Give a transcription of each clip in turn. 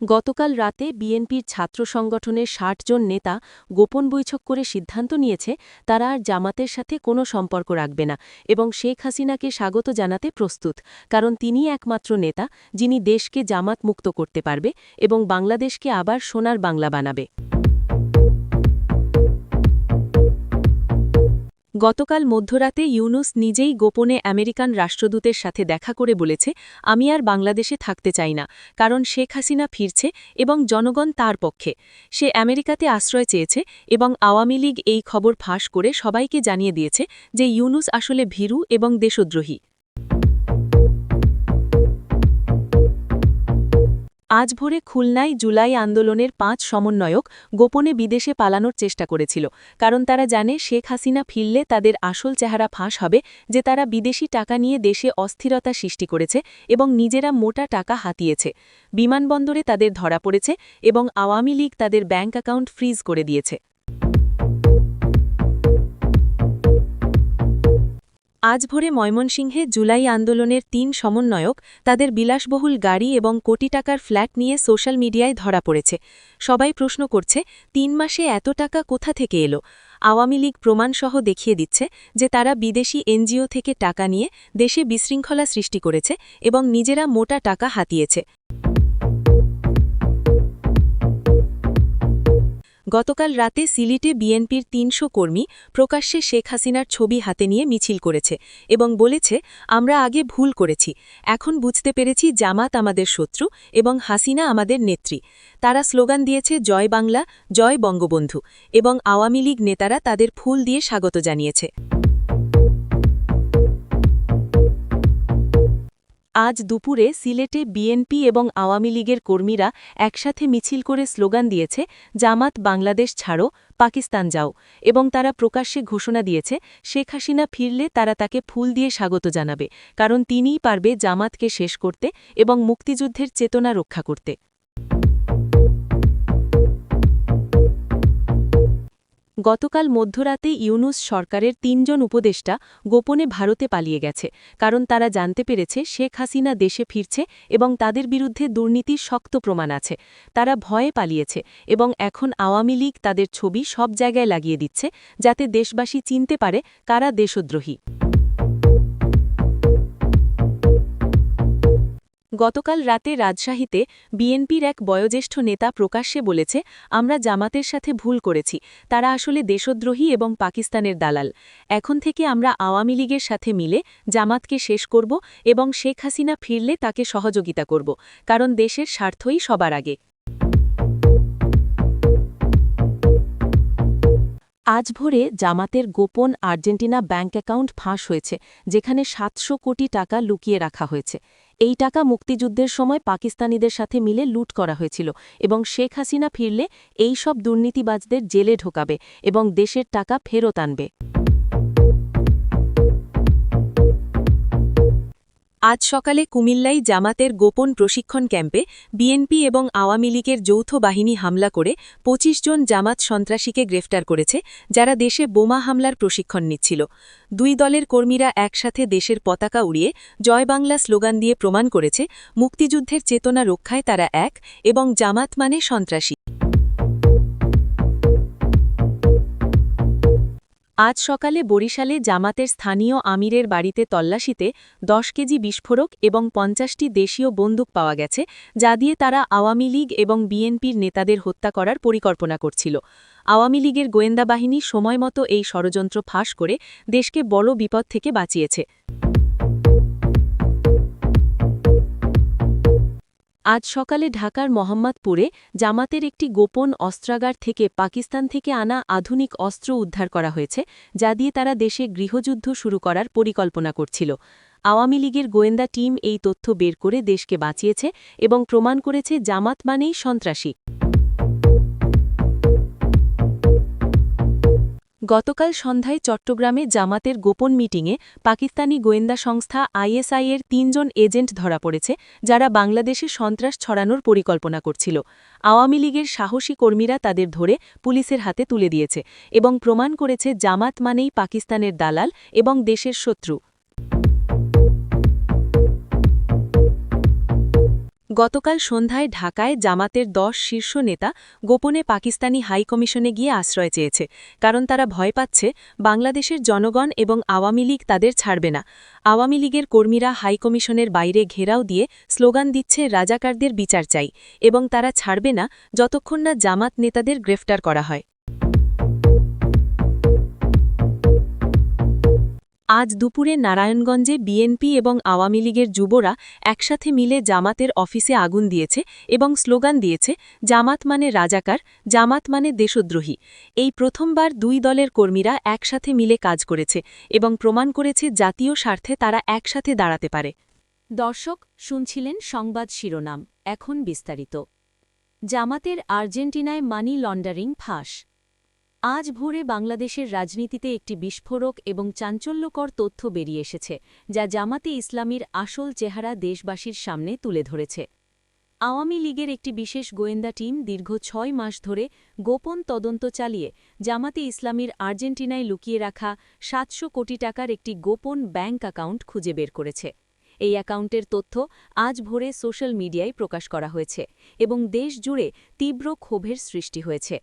গতকাল রাতে বিএনপির ছাত্র সংগঠনের ষাট জন নেতা গোপন বৈঠক করে সিদ্ধান্ত নিয়েছে, তারা আর জামাতের সাথে কোনো সম্পর্ক রাখবে না এবং শেখ হাসিনাকে স্বাগত জানাতে প্রস্তুত, কারণ তিনি একমাত্র নেতা যিনি দেশকে জামাত মুক্ত করতে পারবে এবং বাংলাদেশকে আবার সোনার বাংলা বানাবে। গতকাল মধ্যরাতে ইউনুস নিজেই গোপনে আমেরিকান রাষ্ট্রদূতের সাথে দেখা করে বলেছে, আমি আর বাংলাদেশে থাকতে চাই না, কারণ শেখ হাসিনা ফিরছে এবং জনগণ তার পক্ষে। সে আমেরিকাতে আশ্রয় চেয়েছে এবং আওয়ামী লীগ এই খবর ফাঁস করে সবাইকে জানিয়ে দিয়েছে যে ইউনুস আসলে ভীরু এবং দেশদ্রোহী। আজ ভোরে খুলনায় জুলাই আন্দোলনের পাঁচ সমন্বয়ক গোপনে বিদেশে পালানোর চেষ্টা করেছিল, কারণ তারা জানে শেখ হাসিনা ফিরলে তাদের আসল চেহারা ফাঁস হবে যে তারা বিদেশি টাকা নিয়ে দেশে অস্থিরতা সৃষ্টি করেছে এবং নিজেরা মোটা টাকা হাতিয়েছে। বিমানবন্দরে তাদের ধরা পড়েছে এবং আওয়ামী লীগ তাদের ব্যাঙ্ক অ্যাকাউন্ট ফ্রিজ করে দিয়েছে। আজ ভোরে ময়মনসিংহে জুলাই আন্দোলনের তিন সমন্বয়ক, তাদের বিলাসবহুল গাড়ি এবং কোটি টাকার ফ্ল্যাট নিয়ে সোশ্যাল মিডিয়ায় ধরা পড়েছে। সবাই প্রশ্ন করছে, তিন মাসে এত টাকা কোথা থেকে এলো? আওয়ামী লীগ প্রমাণসহ দেখিয়ে দিচ্ছে যে তারা বিদেশি এনজিও থেকে টাকা নিয়ে দেশে বিশৃঙ্খলা সৃষ্টি করেছে এবং নিজেরা মোটা টাকা হাতিয়েছে। গতকাল রাতে সিলিটে বিএনপির তিনশো কর্মী প্রকাশ্যে শেখ হাসিনার ছবি হাতে নিয়ে মিছিল করেছে এবং বলেছে, আমরা আগে ভুল করেছি। এখন বুঝতে পেরেছি জামাত আমাদের শত্রু এবং হাসিনা আমাদের নেত্রী। তারা স্লোগান দিয়েছে, জয় বাংলা, জয় বঙ্গবন্ধু এবং আওয়ামী লীগ নেতারা তাদের ফুল দিয়ে স্বাগত জানিয়েছে। আজ দুপুরে সিলেটে বিএনপি এবং আওয়ামী লীগের কর্মীরা একসাথে মিছিল করে স্লোগান দিয়েছে, জামাত বাংলাদেশ ছাড়ো, পাকিস্তান যাও। এবং তারা প্রকাশ্যে ঘোষণা দিয়েছে, শেখ হাসিনা ফিরলে তারা তাকে ফুল দিয়ে স্বাগত জানাবে, কারণ তিনিই পারবে জামাতকে শেষ করতে এবং মুক্তিযুদ্ধের চেতনা রক্ষা করতে। গতকাল মধ্যরাতে ইউনুস সরকারের তিনজন উপদেষ্টা গোপনে ভারতে পালিয়ে গেছে, কারণ তারা জানতে পেরেছে শেখ হাসিনা দেশে ফিরছে এবং তাদের বিরুদ্ধে দুর্নীতির শক্ত প্রমাণ আছে। তারা ভয়ে পালিয়েছে এবং এখন আওয়ামী লীগ তাদের ছবি সব জায়গায় লাগিয়ে দিচ্ছে যাতে দেশবাসী চিনতে পারে কারা দেশদ্রোহী। গতকাল রাতে রাজশাহীতে বিএনপির এক বয়োজ্যেষ্ঠ নেতা প্রকাশ্যে বলেছে, আমরা জামাতের সাথে ভুল করেছি। তারা আসলে দেশদ্রোহী এবং পাকিস্তানের দালাল। এখন থেকে আমরা আওয়ামী লীগের সাথে মিলে জামাতকে শেষ করব এবং শেখ হাসিনা ফিরলে তাকে সহযোগিতা করব, কারণ দেশের স্বার্থই সবার আগে। আজ ভোরে জামাতের গোপন আর্জেন্টিনা ব্যাঙ্ক অ্যাকাউন্ট ফাঁস হয়েছে, যেখানে সাতশো কোটি টাকা লুকিয়ে রাখা হয়েছে। এই টাকা মুক্তিযুদ্ধের সময় পাকিস্তানিদের সাথে মিলে লুট করা হয়েছিল এবং শেখ হাসিনা ফিরলে এই সব দুর্নীতিবাজদের জেলে ঢোকাবে এবং দেশের টাকা ফেরত আনবে। আজ সকালে কুমিল্লাই জামাতের গোপন প্রশিক্ষণ ক্যাম্পে বিএনপি এবং আওয়ামী লীগের যৌথ বাহিনী হামলা করে ২৫ জন জামাত সন্ত্রাসীকে গ্রেফতার করেছে, যারা দেশে বোমা হামলার প্রশিক্ষণ নিচ্ছিল। দুই দলের কর্মীরা একসাথে দেশের পতাকা উড়িয়ে জয় বাংলা স্লোগান দিয়ে প্রমাণ করেছে, মুক্তিযুদ্ধের চেতনা রক্ষায় তারা এক এবং জামাত মানে সন্ত্রাসী। আজ সকালে বরিশালে জামাতের স্থানীয় আমিরের বাড়িতে তল্লাশিতে দশ কেজি বিস্ফোরক এবং পঞ্চাশটি দেশীয় বন্দুক পাওয়া গেছে, যা দিয়ে তারা আওয়ামী লীগ এবং বিএনপির নেতাদের হত্যা করার পরিকল্পনা করছিল। আওয়ামী লীগের গোয়েন্দা বাহিনী সময়মতো এই ষড়যন্ত্র ফাঁস করে দেশকে বড় বিপদ থেকে বাঁচিয়েছে। আজ সকালে ঢাকার মোহাম্মদপুরে জামাতের একটি গোপন অস্ত্রাগার থেকে পাকিস্তান থেকে আনা আধুনিক অস্ত্র উদ্ধার করা হয়েছে, যা দিয়ে তারা দেশে গৃহযুদ্ধ শুরু করার পরিকল্পনা করছিল। আওয়ামী লীগের গোয়েন্দা টিম এই তথ্য বের করে দেশকে বাঁচিয়েছে এবং প্রমাণ করেছে জামাত মানেই সন্ত্রাসী। গতকাল সন্ধ্যায় চট্টগ্রামে জামাতের গোপন মিটিংয়ে পাকিস্তানি গোয়েন্দা সংস্থা আইএসআইয়ের তিনজন এজেন্ট ধরা পড়েছে, যারা বাংলাদেশে সন্ত্রাস ছড়ানোর পরিকল্পনা করছিল। আওয়ামী লীগের সাহসী কর্মীরা তাদের ধরে পুলিশের হাতে তুলে দিয়েছে এবং প্রমাণ করেছে জামাত মানেই পাকিস্তানের দালাল এবং দেশের শত্রু। গতকাল সন্ধ্যায় ঢাকায় জামাতের দশ শীর্ষ নেতা গোপনে পাকিস্তানি হাইকমিশনে গিয়ে আশ্রয় চেয়েছে, কারণ তারা ভয় পাচ্ছে বাংলাদেশের জনগণ এবং আওয়ামী লীগ তাদের ছাড়বে না। আওয়ামী লীগের কর্মীরা হাইকমিশনের বাইরে ঘেরাও দিয়ে স্লোগান দিচ্ছে, রাজাকারদের বিচার চাই এবং তারা ছাড়বে না যতক্ষণ না জামাত নেতাদের গ্রেফতার করা হয়। আজ দুপুরে নারায়ণগঞ্জে বিএনপি এবং আওয়ামী লীগের যুবরা একসাথে মিলে জামাতের অফিসে আগুন দিয়েছে এবং স্লোগান দিয়েছে, জামাত মানে রাজাকার, জামাত মানে দেশদ্রোহী। এই প্রথমবার দুই দলের কর্মীরা একসাথে মিলে কাজ করেছে এবং প্রমাণ করেছে জাতীয় স্বার্থে তারা একসাথে দাঁড়াতে পারে। দর্শক, শুনছিলেন সংবাদ শিরোনাম, এখন বিস্তারিত। জামাতের আর্জেন্টিনায় মানি লন্ডারিং ফাঁস। আজ ভোরে বাংলাদেশের রাজনীতিতে একটি বিস্ফোরক এবং চাঞ্চল্যকর তথ্য বেরিয়ে এসেছে, যা জামাতে ইসলামীর আসল চেহারা দেশবাসীর সামনে তুলে ধরেছে। আওয়ামী লীগের একটি বিশেষ গোয়েন্দা টিম দীর্ঘ ছয় মাস ধরে গোপন তদন্ত চালিয়ে জামাতে ইসলামীর আর্জেন্টিনায় লুকিয়ে রাখা সাতশো কোটি টাকার একটি গোপন ব্যাংক অ্যাকাউন্ট খুঁজে বের করেছে। এই অ্যাকাউন্টের তথ্য আজ ভোরে সোশ্যাল মিডিয়ায় প্রকাশ করা হয়েছে এবং দেশ জুড়ে তীব্র ক্ষোভের সৃষ্টি হয়েছে।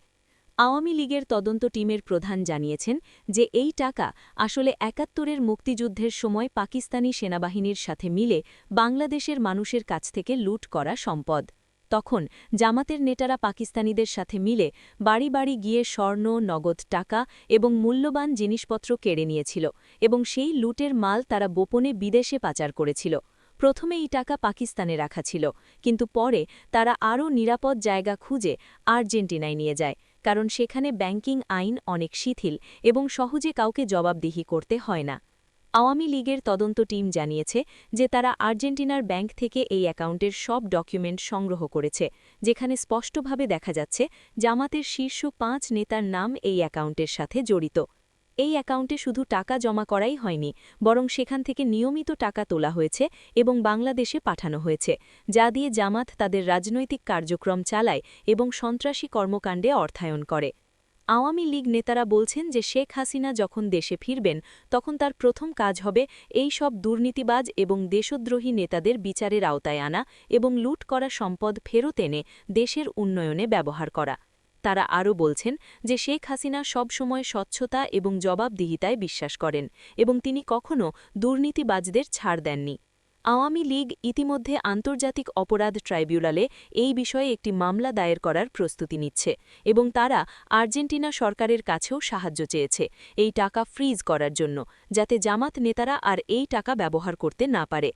আওয়ামী লীগের তদন্ত টিমের প্রধান জানিয়েছেন যে এই টাকা আসলে একাত্তরের মুক্তিযুদ্ধের সময় পাকিস্তানি সেনাবাহিনীর সাথে মিলে বাংলাদেশের মানুষের কাছ থেকে লুট করা সম্পদ। তখন জামাতের নেতারা পাকিস্তানিদের সাথে মিলে বাড়ি বাড়ি গিয়ে স্বর্ণ, নগদ টাকা এবং মূল্যবান জিনিসপত্র কেড়ে নিয়েছিল এবং সেই লুটের মাল তারা গোপনে বিদেশে পাচার করেছিল। প্রথমে এই টাকা পাকিস্তানে রাখা ছিল, কিন্তু পরে তারা আরও নিরাপদ জায়গা খুঁজে আর্জেন্টিনায় নিয়ে যায়। কারণ সেখানে ব্যাংকিং আইন অনেক শিথিল এবং সহজে কাউকে জবাবদিহি করতে হয় না। আওয়ামী লীগের তদন্ত টিম জানিয়েছে যে তারা আর্জেন্টিনার ব্যাংক থেকে এই অ্যাকাউন্টের সব ডকুমেন্ট সংগ্রহ করেছে, যেখানে স্পষ্টভাবে দেখা যাচ্ছে জামাতের শীর্ষ পাঁচ নেতার নাম এই অ্যাকাউন্টের সাথে জড়িত। এই অ্যাকাউন্টে শুধু টাকা জমা করাই হয়নি, বরং সেখান থেকে নিয়মিত টাকা তোলা হয়েছে এবং বাংলাদেশে পাঠানো হয়েছে, যা দিয়ে জামাত তাদের রাজনৈতিক কার্যক্রম চালায় এবং সন্ত্রাসী কর্মকাণ্ডে অর্থায়ন করে। আওয়ামী লীগ নেতারা বলছেন যে শেখ হাসিনা যখন দেশে ফিরবেন, তখন তার প্রথম কাজ হবে এই সব দুর্নীতিবাজ এবং দেশদ্রোহী নেতাদের বিচারের আওতায় আনা এবং লুট করা সম্পদ ফেরত এনে দেশের উন্নয়নে ব্যবহার করা। তারা আরও বলছেন যে শেখ হাসিনা সবসময় স্বচ্ছতা এবং জবাবদিহিতায় বিশ্বাস করেন এবং তিনি কখনও দুর্নীতিবাজদের ছাড় দেননি। আওয়ামী লীগ ইতিমধ্যে আন্তর্জাতিক অপরাধ ট্রাইব্যুনালে এই বিষয়ে একটি মামলা দায়ের করার প্রস্তুতি নিচ্ছে এবং তারা আর্জেন্টিনা সরকারের কাছেও সাহায্য চেয়েছে এই টাকা ফ্রিজ করার জন্য, যাতে জামাত নেতারা আর এই টাকা ব্যবহার করতে না পারে।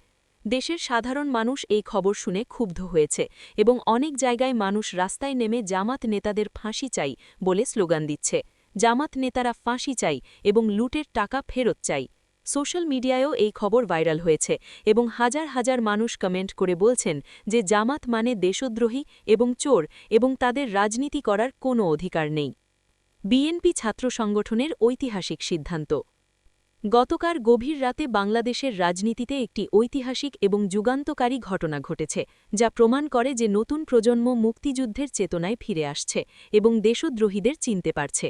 দেশের সাধারণ মানুষ এই খবর শুনে ক্ষুব্ধ হয়েছে এবং অনেক জায়গায় মানুষ রাস্তায় নেমে জামাত নেতাদের ফাঁসি চাই বলে স্লোগান দিচ্ছে। জামাত নেতারা ফাঁসি চাই এবং লুটের টাকা ফেরত চাই। সোশ্যাল মিডিয়ায়ও এই খবর ভাইরাল হয়েছে এবং হাজার হাজার মানুষ কমেন্ট করে বলছেন যে জামাত মানে দেশদ্রোহী এবং চোর এবং তাদের রাজনীতি করার কোনো অধিকার নেই। বিএনপি ছাত্র সংগঠনের ঐতিহাসিক সিদ্ধান্ত। গতকাল গভীর রাতে বাংলাদেশের রাজনীতিতে একটি ঐতিহাসিক এবং যুগান্তকারী ঘটনা ঘটেছে, যা প্রমাণ করে যে নতুন প্রজন্ম মুক্তিযুদ্ধের চেতনায় ফিরে আসছে এবং দেশদ্রোহীদের চিনতে পারছে।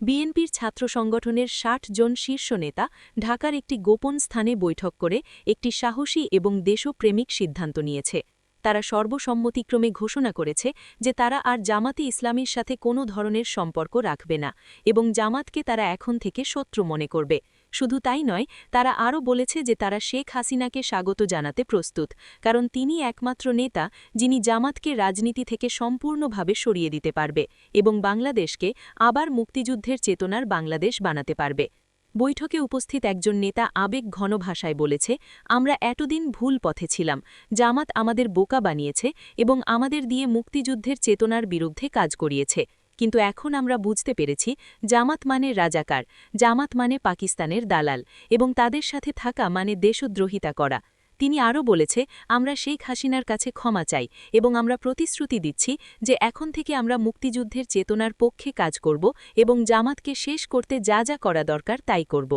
বিএনপির ছাত্র সংগঠনের ষাট জন শীর্ষ নেতা ঢাকার একটি গোপন স্থানে বৈঠক করে একটি সাহসী এবং দেশপ্রেমিক সিদ্ধান্ত নিয়েছে। তারা সর্বসম্মতিক্রমে ঘোষণা করেছে যে তারা আর জামাতে ইসলামের সাথে কোনো ধরনের সম্পর্ক রাখবে না এবং জামাতকে তারা এখন থেকে শত্রু মনে করবে। শুধু তাই নয়, তারা আরও বলেছে যে তারা শেখ হাসিনাকে স্বাগত জানাতে প্রস্তুত, কারণ তিনি একমাত্র নেতা যিনি জামাতকে রাজনীতি থেকে সম্পূর্ণভাবে সরিয়ে দিতে পারবে এবং বাংলাদেশকে আবার মুক্তিযুদ্ধের চেতনার বাংলাদেশ বানাতে পারবে। বৈঠকে উপস্থিত একজন নেতা আবেগ ঘন ভাষায় বলেছে, আমরা এতদিন ভুল পথে ছিলাম, জামাত আমাদের বোকা বানিয়েছে এবং আমাদের দিয়ে মুক্তিযুদ্ধের চেতনার বিরুদ্ধে কাজ করিয়েছে। কিন্তু এখন আমরা বুঝতে পেরেছি জামাত মানে রাজাকার, জামাত মানে পাকিস্তানের দালাল এবং তাদের সাথে থাকা মানে দেশদ্রোহিতা করা। তিনি আরও বলেছে, আমরা শেখ হাসিনার কাছে ক্ষমা চাই এবং আমরা প্রতিশ্রুতি দিচ্ছি যে এখন থেকে আমরা মুক্তিযুদ্ধের চেতনার পক্ষে কাজ করব এবং জামাতকে শেষ করতে যা যা করা দরকার তাই করব।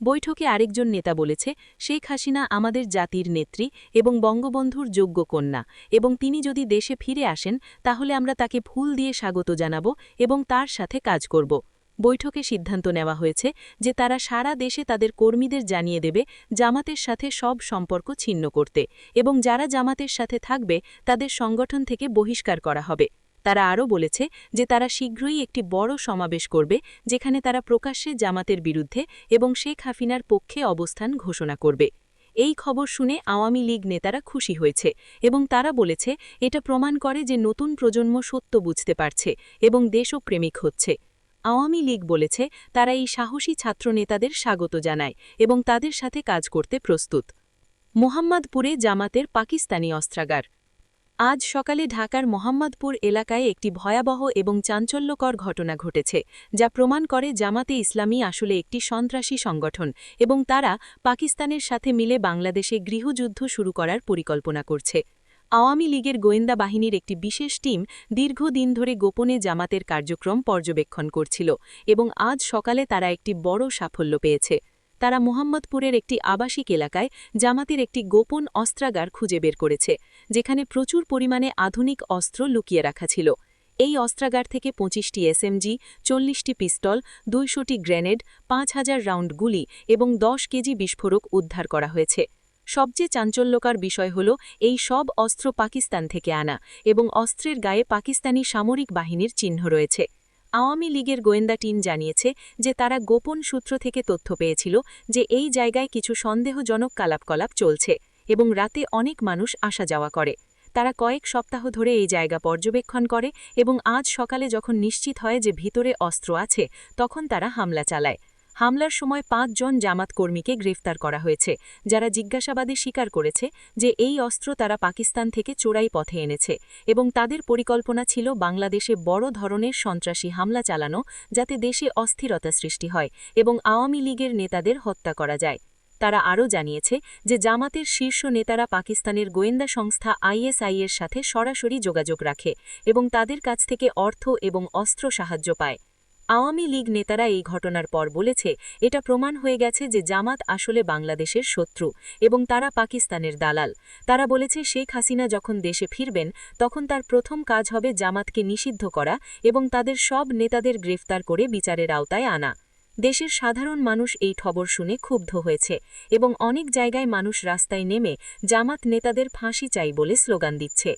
বৈঠকে আরেকজন নেতা বলেছে, শেখ হাসিনা আমাদের জাতির নেত্রী এবং বঙ্গবন্ধুর যোগ্য কন্যা এবং তিনি যদি দেশে ফিরে আসেন, তাহলে আমরা তাকে ফুল দিয়ে স্বাগত জানাব এবং তার সাথে কাজ করব। বৈঠকে সিদ্ধান্ত নেওয়া হয়েছে যে তারা সারা দেশে তাদের কর্মীদের জানিয়ে দেবে জামাতের সাথে সব সম্পর্ক ছিন্ন করতে এবং যারা জামাতের সাথে থাকবে, তাদের সংগঠন থেকে বহিষ্কার করা হবে। তারা আরও বলেছে যে তারা শীঘ্রই একটি বড় সমাবেশ করবে, যেখানে তারা প্রকাশ্যে জামাতের বিরুদ্ধে এবং শেখ হাসিনার পক্ষে অবস্থান ঘোষণা করবে। এই খবর শুনে আওয়ামী লীগ নেতারা খুশি হয়েছে এবং তারা বলেছে, এটা প্রমাণ করে যে নতুন প্রজন্ম সত্য বুঝতে পারছে এবং দেশপ্রেমিক হচ্ছে। আওয়ামী লীগ বলেছে, তারা এই সাহসী ছাত্রনেতাদের স্বাগত জানায় এবং তাদের সাথে কাজ করতে প্রস্তুত। মোহাম্মদপুরে জামাতের পাকিস্তানি অস্ত্রাগার। আজ সকালে ঢাকার মোহাম্মদপুর এলাকায় একটি ভয়াবহ এবং চাঞ্চল্যকর ঘটনা ঘটেছে, যা প্রমাণ করে জামাতে ইসলামী আসলে একটি সন্ত্রাসী সংগঠন এবং তারা পাকিস্তানের সাথে মিলে বাংলাদেশে গৃহযুদ্ধ শুরু করার পরিকল্পনা করছে। আওয়ামী লীগের গোয়েন্দা বাহিনীর একটি বিশেষ টিম দীর্ঘদিন ধরে গোপনে জামাতের কার্যক্রম পর্যবেক্ষণ করছিল এবং আজ সকালে তারা একটি বড় সাফল্য পেয়েছে। তারা মোহাম্মদপুরের একটি আবাসিক এলাকায় জামাতের একটি গোপন অস্ত্রাগার খুঁজে বের করেছে, যেখানে প্রচুর পরিমাণে আধুনিক অস্ত্র লুকিয়ে রাখা ছিল। এই অস্ত্রাগার থেকে পঁচিশটি এসএমজি, চল্লিশটি পিস্তল, দুইশোটি গ্রেনেড, পাঁচ হাজার রাউন্ড গুলি এবং দশ কেজি বিস্ফোরক উদ্ধার করা হয়েছে। সবচেয়ে চাঞ্চল্যকার বিষয় হল এই সব অস্ত্র পাকিস্তান থেকে আনা এবং অস্ত্রের গায়ে পাকিস্তানি সামরিক বাহিনীর চিহ্ন রয়েছে। আওয়ামী লীগের গোয়েন্দা টিম জানিয়েছে যে তারা গোপন সূত্র থেকে তথ্য পেয়েছিল যে এই জায়গায় কিছু সন্দেহজনক কালাপকলাপ চলছে এবং রাতে অনেক মানুষ আসা যাওয়া করে। তারা কয়েক সপ্তাহ ধরে এই জায়গা পর্যবেক্ষণ করে এবং আজ সকালে যখন নিশ্চিত হয় যে ভিতরে অস্ত্র আছে, তখন তারা হামলা চালায়। হামলার সময় পাঁচজন জামাত কর্মীকে গ্রেফতার করা হয়েছে, যারা জিজ্ঞাসাবাদে স্বীকার করেছে যে এই অস্ত্র তারা পাকিস্তান থেকে চোরাই পথে এনেছে এবং তাদের পরিকল্পনা ছিল বাংলাদেশে বড় ধরনের সন্ত্রাসী হামলা চালানো যাতে দেশে অস্থিরতা সৃষ্টি হয় এবং আওয়ামী লীগের নেতাদের হত্যা করা যায়। তারা আরও জানিয়েছে যে জামাতের শীর্ষ নেতারা পাকিস্তানের গোয়েন্দা সংস্থা আইএসআই এর সাথে সরাসরি যোগাযোগ রাখে এবং তাদের কাছ থেকে অর্থ এবং অস্ত্র সাহায্য পায়। আওয়ামী লীগ নেতারা এই ঘটনার পর বলেছে, এটা প্রমাণ হয়ে গেছে যে জামাত আসলে বাংলাদেশের শত্রু এবং তারা পাকিস্তানের দালাল। তারা বলেছে, শেখ হাসিনা যখন দেশে ফিরবেন, তখন তার প্রথম কাজ হবে জামাতকে নিষিদ্ধ করা এবং তাদের সব নেতাদের গ্রেফতার করে বিচারের আওতায় আনা। দেশের সাধারণ মানুষ এই খবর শুনে ক্ষুব্ধ হয়েছে এবং অনেক জায়গায় মানুষ রাস্তায় নেমে জামাত নেতাদের ফাঁসি চাই বলে স্লোগান দিচ্ছে।